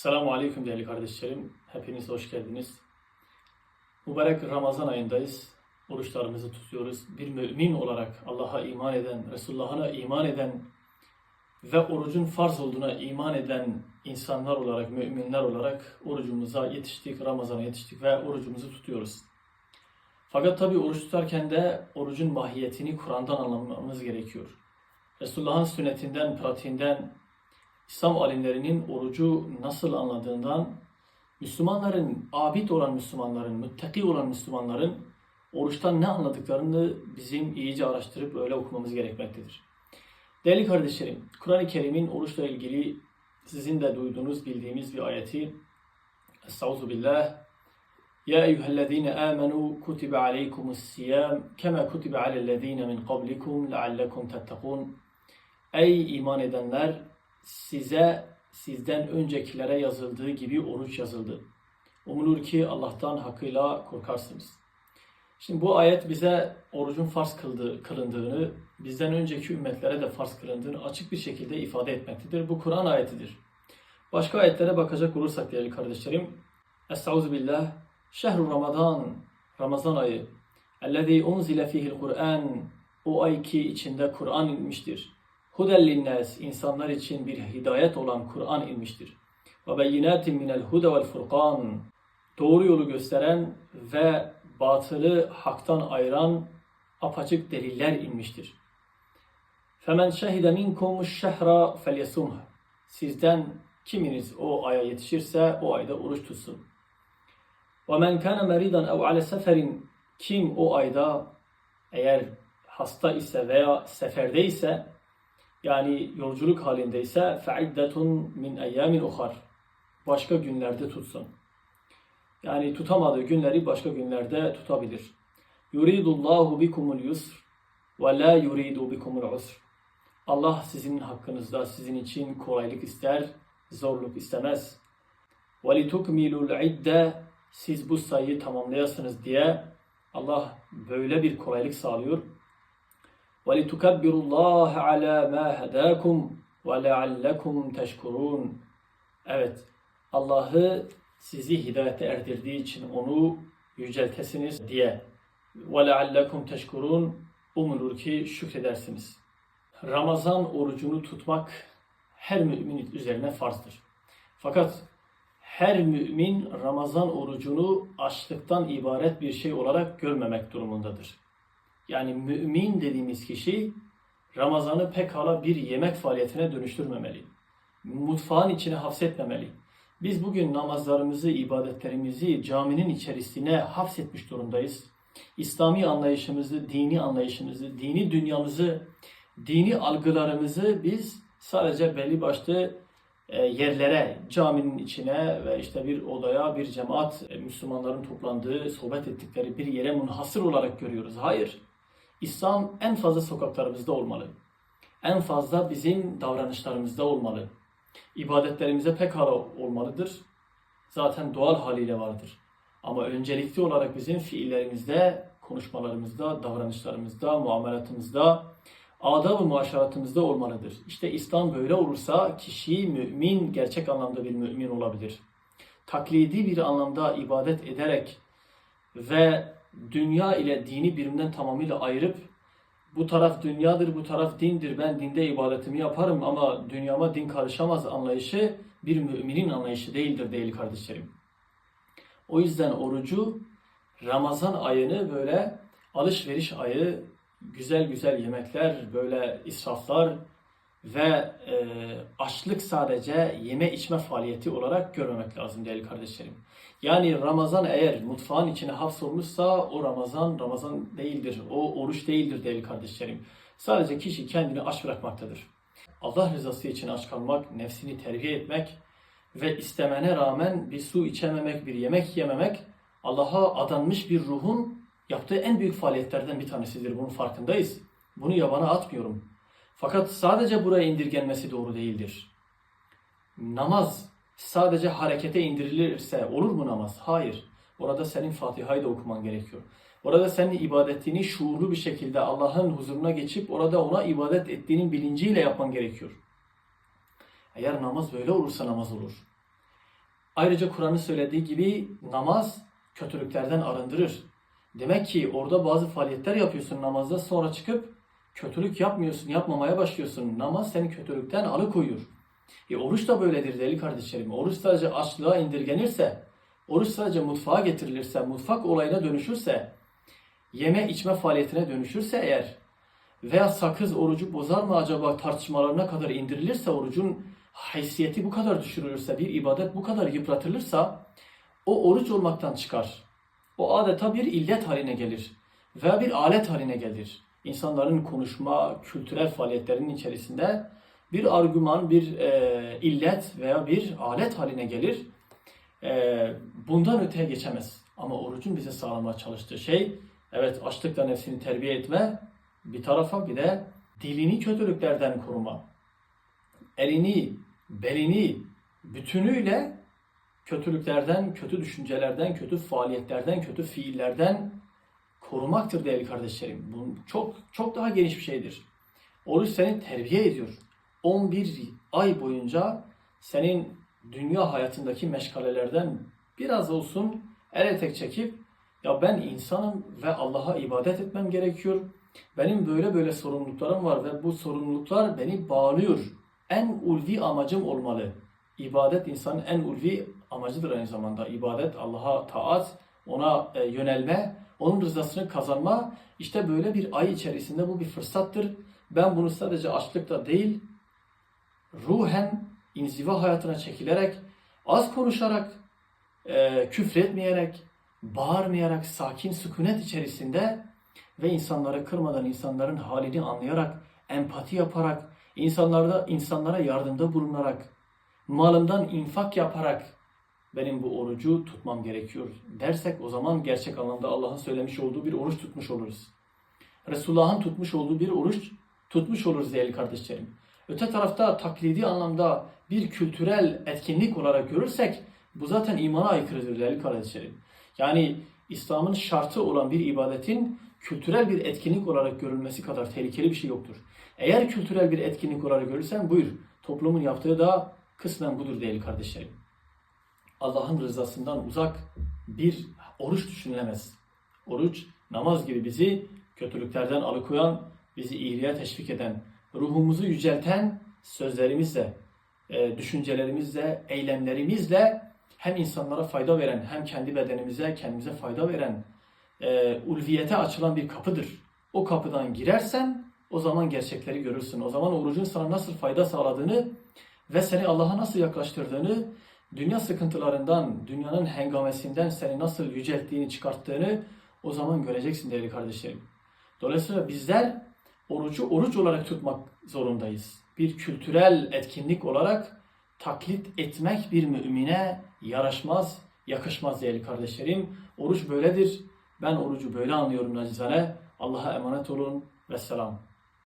Selamun Aleyküm değerli kardeşlerim. Hepiniz hoş geldiniz. Mübarek Ramazan ayındayız. Oruçlarımızı tutuyoruz. Bir mümin olarak Allah'a iman eden, Resulullah'ına iman eden ve orucun farz olduğuna iman eden insanlar olarak, müminler olarak orucumuza yetiştik, Ramazan'a yetiştik ve orucumuzu tutuyoruz. Fakat tabi oruç tutarken de orucun mahiyetini Kur'an'dan anlamamız gerekiyor. Resulullah'ın sünnetinden, pratiğinden, İslam alimlerinin orucu nasıl anladığından, Müslümanların, abid olan Müslümanların, müttaki olan Müslümanların oruçtan ne anladıklarını bizim iyice araştırıp öyle okumamız gerekmektedir. Değerli kardeşlerim, Kur'an-ı Kerim'in oruçla ilgili sizin de duyduğunuz, bildiğimiz bir ayeti Estaizu billah Ya eyyühellezine amenu kutibe aleykumus siyam kema kutibe alellezine min qablikum leallekum tettekun Ey iman edenler size sizden öncekilere yazıldığı gibi oruç yazıldı. Umulur ki Allah'tan hakkıyla korkarsınız. Şimdi bu ayet bize orucun farz kıldığı, kılındığını, bizden önceki ümmetlere de farz kılındığını açık bir şekilde ifade etmektedir. Bu Kur'an ayetidir. Başka ayetlere bakacak olursak değerli kardeşlerim. Estaizu billah. Şehru Ramazan, Ramazan ayı. Ellezî unzile fihil Kur'an. O ay ki içinde Kur'an inmiştir. Hudel linnas insanlar için bir hidayet olan Kur'an inmiştir. Ve beyinatin minel huda vel furkan doğru yolu gösteren ve batılı haktan ayıran apaçık deliller inmiştir. Femen şehide minkum şehra felyesumh. Sizden kiminiz o aya yetişirse o ayda oruç tutsun. Ve men kana meridan ev ale seferin kim o ayda eğer hasta ise veya seferde ise yani yolculuk halindeyse fe'iddetun min eyyamin uhar. Başka günlerde tutsun. Yani tutamadığı günleri başka günlerde tutabilir. Yuridullahu bikumul yusr ve la yuridu bikumul usr. Allah sizin hakkınızda sizin için kolaylık ister, zorluk istemez. Litukmilul idde siz bu sayıyı tamamlayasınız diye Allah böyle bir kolaylık sağlıyor. وَلِتُكَبِّرُوا اللّٰهَ عَلَى مَا هَدَاكُمْ وَلَعَلَّكُمْ تَشْكُرُونَ Evet, Allah'ı sizi hidayete erdirdiği için onu yüceltesiniz diye. وَلَعَلَّكُمْ تَشْكُرُونَ Umulur ki şükredersiniz. Ramazan orucunu tutmak her mümin üzerine farzdır. Fakat her mümin Ramazan orucunu açlıktan ibaret bir şey olarak görmemek durumundadır. Yani mümin dediğimiz kişi Ramazan'ı pekala bir yemek faaliyetine dönüştürmemeli. Mutfağın içine hapsetmemeli. Biz bugün namazlarımızı, ibadetlerimizi caminin içerisine hapsetmiş durumdayız. İslami anlayışımızı, dini anlayışımızı, dini dünyamızı, dini algılarımızı biz sadece belli başlı e, yerlere, caminin içine ve işte bir odaya, bir cemaat, e, Müslümanların toplandığı, sohbet ettikleri bir yere munhasır olarak görüyoruz. Hayır. İslam en fazla sokaklarımızda olmalı. En fazla bizim davranışlarımızda olmalı. İbadetlerimize pekala olmalıdır. Zaten doğal haliyle vardır. Ama öncelikli olarak bizim fiillerimizde, konuşmalarımızda, davranışlarımızda, muamelatımızda, adab-ı muaşeratımızda olmalıdır. İşte İslam böyle olursa kişi mümin, gerçek anlamda bir mümin olabilir. Taklidi bir anlamda ibadet ederek ve dünya ile dini birbirinden tamamıyla ayırıp bu taraf dünyadır, bu taraf dindir. Ben dinde ibadetimi yaparım ama dünyama din karışamaz anlayışı bir müminin anlayışı değildir değerli kardeşlerim. O yüzden orucu Ramazan ayını böyle alışveriş ayı, güzel güzel yemekler, böyle israflar ve e, açlık sadece yeme içme faaliyeti olarak görmemek lazım değerli kardeşlerim. Yani Ramazan eğer mutfağın içine hapsolmuşsa o Ramazan Ramazan değildir. O oruç değildir değerli kardeşlerim. Sadece kişi kendini aç bırakmaktadır. Allah rızası için aç kalmak, nefsini terbiye etmek ve istemene rağmen bir su içememek, bir yemek yememek Allah'a adanmış bir ruhun yaptığı en büyük faaliyetlerden bir tanesidir. Bunun farkındayız. Bunu yabana atmıyorum. Fakat sadece buraya indirgenmesi doğru değildir. Namaz sadece harekete indirilirse olur mu namaz? Hayır. Orada senin Fatiha'yı da okuman gerekiyor. Orada senin ibadetini şuurlu bir şekilde Allah'ın huzuruna geçip orada ona ibadet ettiğinin bilinciyle yapman gerekiyor. Eğer namaz böyle olursa namaz olur. Ayrıca Kur'an'ın söylediği gibi namaz kötülüklerden arındırır. Demek ki orada bazı faaliyetler yapıyorsun namazda sonra çıkıp kötülük yapmıyorsun, yapmamaya başlıyorsun. Namaz seni kötülükten alıkoyuyor. E oruç da böyledir değerli kardeşlerim. Oruç sadece açlığa indirgenirse, oruç sadece mutfağa getirilirse, mutfak olayına dönüşürse, yeme içme faaliyetine dönüşürse eğer veya sakız orucu bozar mı acaba tartışmalarına kadar indirilirse orucun haysiyeti bu kadar düşürülürse, bir ibadet bu kadar yıpratılırsa o oruç olmaktan çıkar. O adeta bir illet haline gelir veya bir alet haline gelir. İnsanların konuşma, kültürel faaliyetlerinin içerisinde bir argüman, bir e, illet veya bir alet haline gelir. E, bundan öteye geçemez. Ama orucun bize sağlamaya çalıştığı şey, evet açlıkla nefsini terbiye etme bir tarafa bir de dilini kötülüklerden koruma. Elini, belini bütünüyle kötülüklerden, kötü düşüncelerden, kötü faaliyetlerden, kötü fiillerden korumaktır değerli kardeşlerim. Bu çok çok daha geniş bir şeydir. Oruç seni terbiye ediyor. 11 ay boyunca senin dünya hayatındaki meşgalelerden biraz olsun el etek çekip ya ben insanım ve Allah'a ibadet etmem gerekiyor. Benim böyle böyle sorumluluklarım var ve bu sorumluluklar beni bağlıyor. En ulvi amacım olmalı. İbadet insanın en ulvi amacıdır aynı zamanda. İbadet Allah'a taat, ona e, yönelme, onun rızasını kazanma. İşte böyle bir ay içerisinde bu bir fırsattır. Ben bunu sadece açlıkta değil, ruhen inziva hayatına çekilerek, az konuşarak, e, küfretmeyerek, bağırmayarak, sakin sükunet içerisinde ve insanları kırmadan, insanların halini anlayarak, empati yaparak, insanlarda insanlara yardımda bulunarak, malımdan infak yaparak benim bu orucu tutmam gerekiyor dersek o zaman gerçek anlamda Allah'ın söylemiş olduğu bir oruç tutmuş oluruz. Resulullah'ın tutmuş olduğu bir oruç tutmuş oluruz değerli kardeşlerim. Öte tarafta taklidi anlamda bir kültürel etkinlik olarak görürsek bu zaten imana aykırıdır değerli kardeşlerim. Yani İslam'ın şartı olan bir ibadetin kültürel bir etkinlik olarak görülmesi kadar tehlikeli bir şey yoktur. Eğer kültürel bir etkinlik olarak görürsen buyur. Toplumun yaptığı da kısmen budur değerli kardeşlerim. Allah'ın rızasından uzak bir oruç düşünülemez. Oruç namaz gibi bizi kötülüklerden alıkoyan, bizi iyiliğe teşvik eden, ruhumuzu yücelten sözlerimizle, e, düşüncelerimizle, eylemlerimizle hem insanlara fayda veren, hem kendi bedenimize, kendimize fayda veren, e, ulviyete açılan bir kapıdır. O kapıdan girersen o zaman gerçekleri görürsün. O zaman orucun sana nasıl fayda sağladığını ve seni Allah'a nasıl yaklaştırdığını, dünya sıkıntılarından, dünyanın hengamesinden seni nasıl yücelttiğini, çıkarttığını o zaman göreceksin değerli kardeşlerim. Dolayısıyla bizler orucu oruç olarak tutmak zorundayız. Bir kültürel etkinlik olarak taklit etmek bir mümine yaraşmaz, yakışmaz değerli kardeşlerim. Oruç böyledir. Ben orucu böyle anlıyorum nacizane. Allah'a emanet olun. Vesselam.